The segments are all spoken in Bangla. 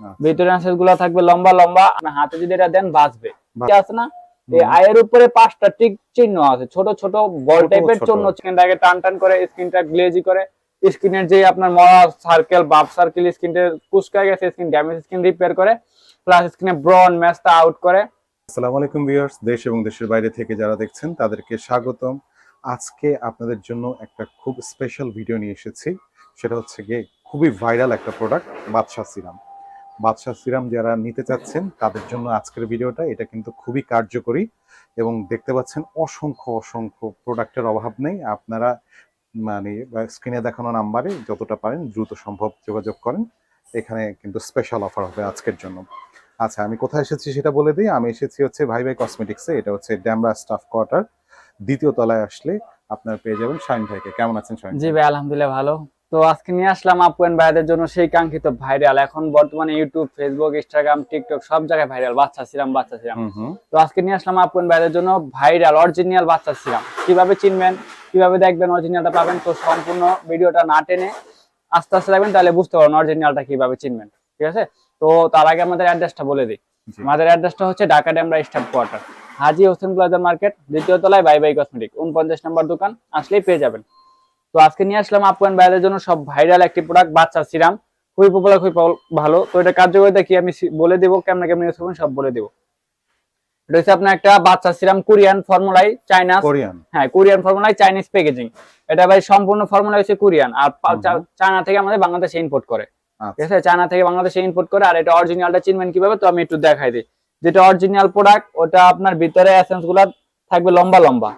আচ্ছা। ভিতরে অ্যাসেসগুলো থাকবে লম্বা লম্বা। হাতে যদি এটা দেন বাঁচবে। আছে না? এই আয়ের উপরে পাঁচটা টিক চিহ্ন আছে। ছোট ছোট বল টাইপের চিহ্ন টান টান করে গ্লেজি করে। স্ক্রিনের যে আপনার মরা সার্কেল বাপ সার্কেল কুচকা গেছে স্ক্রিন ড্যামেজ স্ক্রিন রিপেয়ার করে। প্লাস স্ক্রিনে ব্রন ম্যাচটা আউট করে। আসসালামু আলাইকুম ভিউয়ার্স দেশ এবং দেশের বাইরে থেকে যারা দেখছেন তাদেরকে স্বাগতম। আজকে আপনাদের জন্য একটা খুব স্পেশাল ভিডিও নিয়ে এসেছি। সেটা হচ্ছে গিয়ে খুবই ভাইরাল একটা product Badshah serum. Badshah serum যারা নিতে চাচ্ছেন, তাদের জন্য আজকের ভিডিওটা। এটা কিন্তু খুবই কার্যকরী এবং দেখতে পাচ্ছেন অসংখ্য অসংখ্য প্রোডাক্টের অভাব নেই। আপনারা মানে স্ক্রিনে দেখানো নাম্বারে যতটা পারেন দ্রুত সম্ভব যোগাযোগ করেন। এখানে কিন্তু স্পেশাল অফার হবে আজকের জন্য। আচ্ছা আমি কোথায় এসেছি সেটা বলে দিই। আমি এসেছি হচ্ছে ভাই ভাই কসমেটিক্সে এটা হচ্ছে ড্যামরা স্টাফ কোয়ার্টার দ্বিতীয় তলায় আসলে আপনার পেয়ে যাবেন শাহিন ভাইকে। কেমন আছেন শাহিন? জি ভাই, আলহামদুলিল্লাহ ভালো। তো আজকে নিয়ে আসলাম আপু এন্ড ভাইদের জন্য সেই কাঙ্ক্ষিত ভাইরাল এখন বর্তমানে ইউটিউব ফেসবুক ইনস্টাগ্রাম টিকটক সব জায়গায় ভাইরাল বাচ্চা সিরাম বাচ্চা হুম তো আজকে নিয়ে আসলাম আপু এন্ড ভাইদের জন্য ভাইরাল অরিজিনাল বাচ্চা সিরাম। কীভাবে চিনবেন কীভাবে দেখবেন অরিজিনালটা পাবেন তো সম্পূর্ণ ভিডিওটা না টেনে আস্তে আস্তে দেখবেন তাহলে বুঝতে পারবেন অরিজিনালটা কীভাবে চিনবেন। ঠিক আছে? তো তার আগে আমাদের অ্যাড্রেসটা বলে দিই। আমাদের অ্যাড্রেসটা হচ্ছে Dhaka Demra staff quarter Haji Hossain plaza market দ্বিতীয় তলায় বাই বাই কসমেটিক উনপঞ্চাশ নম্বর দোকান। আসলেই পেয়ে যাবেন। তো আজকে নিয়ে আসলাম আপুয়ান ভাইদের জন্য সব ভাইরাল একটি প্রোডাক্ট বাচ্চা সিরাম। খুবই পপুলার খুবই ভালো তো এটা কার্যকারিতা কি আমি বলে দেবো কেমন কেমন ইউজ করবেন সব বলে দেবো। এটা হচ্ছে আপনার একটা বাচ্চা সিরাম কোরিয়ান ফর্মুলাই চাইনা কোরিয়ান। হ্যাঁ কোরিয়ান ফর্মুলাই চাইনিজ প্যাকেজিং এটা ভাই সম্পূর্ণ ফর্মুলা হচ্ছে কোরিয়ান। আর চায়না থেকে আমাদের বাংলাদেশে ইম্পোর্ট করে। ঠিক আচ্ছা আছে? চায়না থেকে বাংলাদেশে ইম্পোর্ট করে। আর এটা অরিজিনালটা চিনবেন কীভাবে তো আমি একটু দেখাই দিই। যেটা অরিজিনাল প্রোডাক্ট ওটা আপনার ভিতরে এসেন্সগুলা থাকবে লম্বা লম্বা।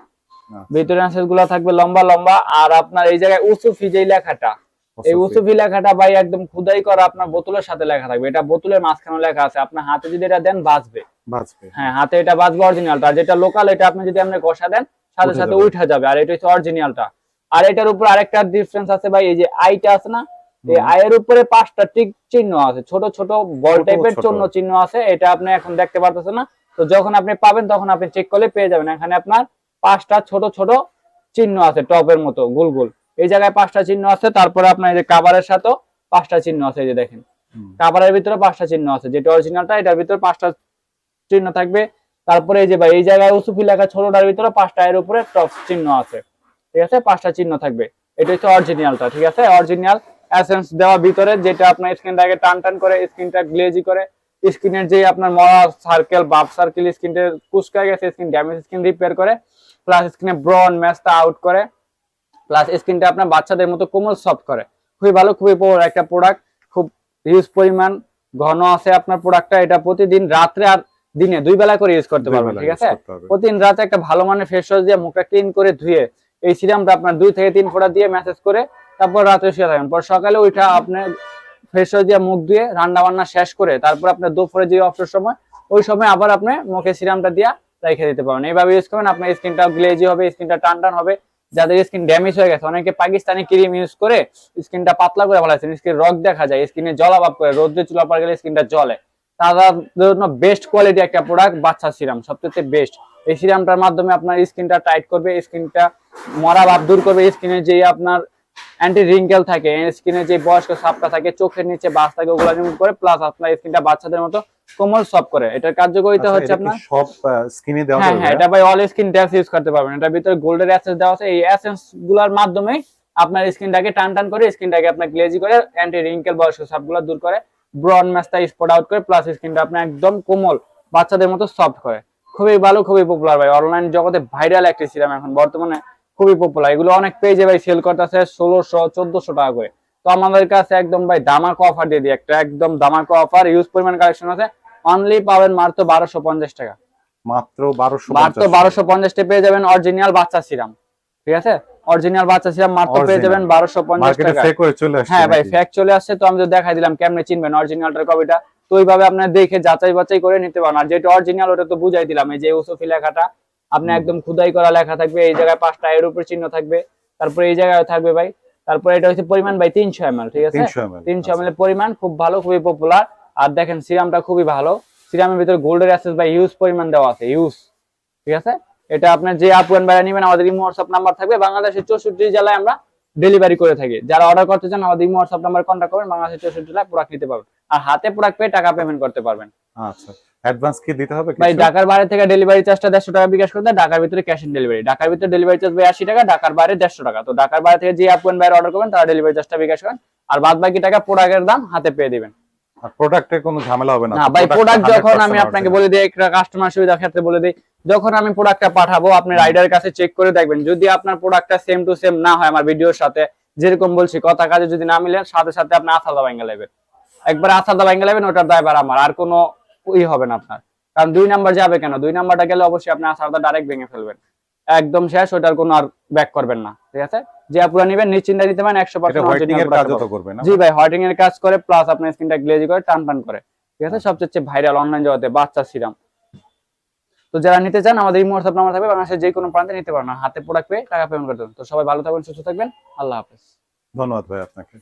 ভিতরে এসেন্সগুলা থাকবে লম্বা লম্বা। আর আপনার এই জায়গায় উসুফি যেই লেখাটা এই উসুফি লেখাটা ভাই একদম খুদাই করা আপনার বোতলের সাথে লেখা থাকবে। এটা বোতলের মাঝখানে লেখা আছে। আপনার হাতে যদি এটা দেন বাঁচবে। বাঁচবে। হ্যাঁ হাতে এটা বাঁচবে অরিজিনালটা যেটা লোকাল এটা আপনি যদি আপনি কষা দেন সাথে সাথে। উঠে যাবে। আর এটা হচ্ছে অরিজিনালটা আর এটার উপর আরেকটা ডিফারেন্স আছে ভাই এই যে আইটা আছে না এই আয়ের উপরে পাঁচটা টিক চিহ্ন আছে। ছোট ছোট বল টাইপের চিহ্ন চিহ্ন আছে। এটা আপনি এখন দেখতে পারতেছেন না। তো যখন আপনি পাবেন তখন আপনি চেক করলে পেয়ে যাবেন। এখানে আপনার পাঁচটা ছোট ছোট চিহ্ন আছে টপের মতো গোল গোল। এই জায়গায় পাঁচটা চিহ্ন আছে তারপরে আপনার এই যে কাভারের সাথেও পাঁচটা চিহ্ন আছে এই যে দেখেন। কাভারের ভিতরে পাঁচটা চিহ্ন আছে যেটা অরিজিনালটা এটার ভিতরে পাঁচটা চিহ্ন থাকবে। তারপরে এই যে ভাই এই জায়গায় উসুফি লেখা ছোটটার ভিতরে পাঁচটা এর উপরে টপ চিহ্ন আছে। ঠিক আছে? পাঁচটা চিহ্ন থাকবে। এটা হচ্ছে অরিজিনালটা ঠিক আছে? অরিজিনাল এসেন্স দেওয়া ভিতরে যেটা আপনার স্ক্রিনটাকে টান টান করে স্ক্রিনটা গ্লেজি করে স্ক্রিনের যে আপনার মরা সার্কেল বাপ সার্কেল স্ক্রিনটা কুচকা গেছে স্ক্রিন ড্যামেজ স্ক্রিন রিপেয়ার করে প্লাস স্ক্রিনে ব্রন ম্যাচটা আউট করে। প্লাস স্ক্রিনটা আপনার বাচ্চাদের মতো কোমল সফট করে। খুবই ভালো খুবই বড় একটা প্রোডাক্ট খুব হিউজ পরিমাণ ঘন আছে আপনার প্রোডাক্টটা এটা প্রতিদিন রাত্রে আর দিনে দুই বেলা করে ইউজ করতে পারবেন ঠিক আছে? প্রতিদিন রাতে একটা ভালো মানের ফেস ওয়াশ দিয়ে মুখটা ক্লিন করে ধুয়ে এই সিরামটা আপনার দুই থেকে তিন ফোঁটা দিয়ে মেসেজ করে তারপর রাতে শুয়ে থাকেন পর সকালে ওইটা আপনি ফেস ওয়াশ দিয়ে মুখ ধুয়ে রান্না বান্না শেষ করে তারপর আপনার দুপুরে যে অবসর সময় ওই সময় আবার আপনি মুখে সিরামটা দিয়া রেখে দিতে পারেন এইভাবে ইউজ করবেন, আপনার স্কিনটা গ্লেজি হবে, স্কিনটা টান টান হবে, যাদের স্কিন ড্যামেজ হয়ে গেছে। অনেকে পাকিস্তানি ক্রিম ইউজ করে স্কিনটা পাতলা করে ফেলাইছেন স্কিন রক দেখা যায় স্কিনে জলাভাব করে, রোদ্রে চুলা পড়ে গেলে স্কিনটা জলে তাদের জন্য বেস্ট কোয়ালিটি একটা প্রোডাক্ট বাচ্চা সিরাম সবচেয়ে বেস্ট এই সিরামটার মাধ্যমে আপনার স্কিনটা টাইট করবে স্কিনটা মরা ভাব দূর করবে স্কিনে যে আপনার অ্যান্টি রিঙ্কেল থাকে স্কিনে যে বয়স্ক সাপটা থাকে, চোখের নিচে বাস থাকে, ওগুলো রিমুভ করে প্লাস আপনার স্কিনটা বাচ্চাদের মতো কোমল সফট করে। এটার কার্যকারিতা আচ্ছা, হচ্ছে আপনার সব স্কিনে দেওয়া হ্যাঁ হ্যাঁ এটা ভাই অল স্কিন ড্যাস ইউজ করতে পারবেন। এটার ভিতরে গোল্ডের অ্যাসেস দেওয়া আছে। এই অ্যাসেন্সগুলার মাধ্যমে আপনার স্কিনটাকে টান টান করে স্কিনটাকে আপনার গ্লেজি করে অ্যান্টি রিঙ্কেল বয়স্ক সাপগুলো দূর করে ব্রন ম্যাচটা স্পট আউট করে প্লাস স্কিনটা আপনার একদম কোমল বাচ্চাদের মতো সফট করে। খুবই ভালো খুবই পপুলার ভাই। অনলাইন জগতে ভাইরাল একটি সিরাম এখন। বর্তমানে খুবই পপুলার এগুলো অনেক পেজে ভাই সেল করতেছে ষোলোশো চোদ্দশো টাকা করে। তো আমাদের কাছে একদম ভাই দামাক অফার দিয়ে দিই একটা একদম দামাক অফার ইউজ পরিমাণ কালেকশন আছে। অনলি পাবেন মাত্র বারোশো পঞ্চাশ টাকা। মাত্র বারোশো মাত্র বারোশো পঞ্চাশটা পেয়ে যাবেন অরিজিনাল বাচ্চা সিরাম ঠিক আছে? অরিজিনাল বাচ্চা সিরাম মাত্র পেয়ে যাবেন বারোশো পঞ্চাশ টাকা চলে আসছে হ্যাঁ ভাই? ফ্যাক চলে আসছে তো আমি তো দেখাই দিলাম কেমনে চিনবেন অরিজিনালটার কবিটা তো ওইভাবে আপনার দেখে যাচাই বাছাই করে নিতে পারেন। আর যেটা অরিজিনাল ওটা তো বুঝাই দিলাম এই যে ইউসুফি লেখাটা আপনি একদম খুদাই করা লেখা থাকবে এই জায়গায় পাঁচটা এর উপর চিহ্ন থাকবে তারপরে এই জায়গায় থাকবে ভাই তারপরে এটা হচ্ছে পরিমাণ ভাই তিনশো এম ঠিক আছে? 300 ml তিনশো আচ্ছা। এম পরিমাণ খুব ভালো খুবই পপুলার আর দেখেন সিরামটা খুবই ভালো। সিরামের ভিতরে গোল্ডের অ্যাসেস বা ইউজ পরিমাণ দেওয়া আছে ইউজ ঠিক আছে? এটা আপনার যে আপুয়ান বাইরে নেবেন আমাদের ইমো হোয়াটসঅ্যাপ নাম্বার থাকবে। বাংলাদেশের চৌষট্টি জেলায় আমরা ডেলিভারি করে থাকি। যারা অর্ডার করতে চান আমাদের ইমো হোয়াটসঅ্যাপ নাম্বার কন্ট্যাক্ট করবেন বাংলাদেশের চৌষট্টি জেলায় প্রোডাক্ট নিতে পারবেন। আর হাতে প্রোডাক্ট পেয়ে টাকা পেমেন্ট করতে পারবেন। আচ্ছা অ্যাডভান্স কি দিতে হবে ভাই ঢাকার বাইরে থেকে ডেলিভারি চার্জটা টাকা বিকাশ করে ঢাকার ভিতরে ক্যাশ অন ডেলিভারি ঢাকার ভিতরে ডেলিভারি চার্জ ভাই টাকা ঢাকার বাইরে টাকা। তো ঢাকার বাইরে থেকে যে আপন বাইরে অর্ডার করবেন তারা ডেলিভারি চার্জটা বিকাশ করেন। আর বাদ বাকি টাকা প্রোডাক্টের দাম হাতে পেয়ে দিবেন। আর প্রোডাক্টের কোনো ঝামেলা হবে না। না ভাই প্রোডাক্ট যখন আমি আপনাকে বলে দিই একটা কাস্টমার সুবিধার ক্ষেত্রে বলে দিই যখন আমি প্রোডাক্টটা পাঠাবো আপনি রাইডারের কাছে চেক করে দেখবেন যদি আপনার প্রোডাক্টটা সেম টু সেম না হয় আমার ভিডিওর সাথে যেরকম বলছি কথা কাজে যদি না মিলে সাথে সাথে আপনি আসাদা ভাঙ্গা নেবেন একবার আসাদা ভাঙ্গা নেবেন ওটার দায়বার আমার। আর কোনো ই হবে না আপনার। কারণ দুই নাম্বার যাবে কেন? দুই নাম্বারটা গেলে অবশ্যই আপনি আসাদা ডাইরেক্ট ভেঙে ফেলবেন। একদম শেষ ওটার কোনো আর ব্যাক করবেন না। ঠিক আছে? যে আপনারা নেবেন নিশ্চিন্তে নিতে পারেন একশো না। জি ভাই হোয়াইটিং এর কাজ করে প্লাস আপনার স্কিনটা গ্লেজি করে টান টান করে। ঠিক আছে? সবচেয়ে ভাইরাল অনলাইন জগতে বাচ্চা সিরাম তো যারা নিতে চান আমাদের এই হোয়াটসঅ্যাপ নাম্বার থাকবে বাংলাদেশের যে কোনো প্রান্তে নিতে পারেন। হাতে প্রোডাক্ট পেয়ে টাকা পেমেন্ট করতে পারেন তো সবাই ভালো থাকবেন সুস্থ থাকবেন। আল্লাহ হাফেজ। ধন্যবাদ ভাই আপনাকে।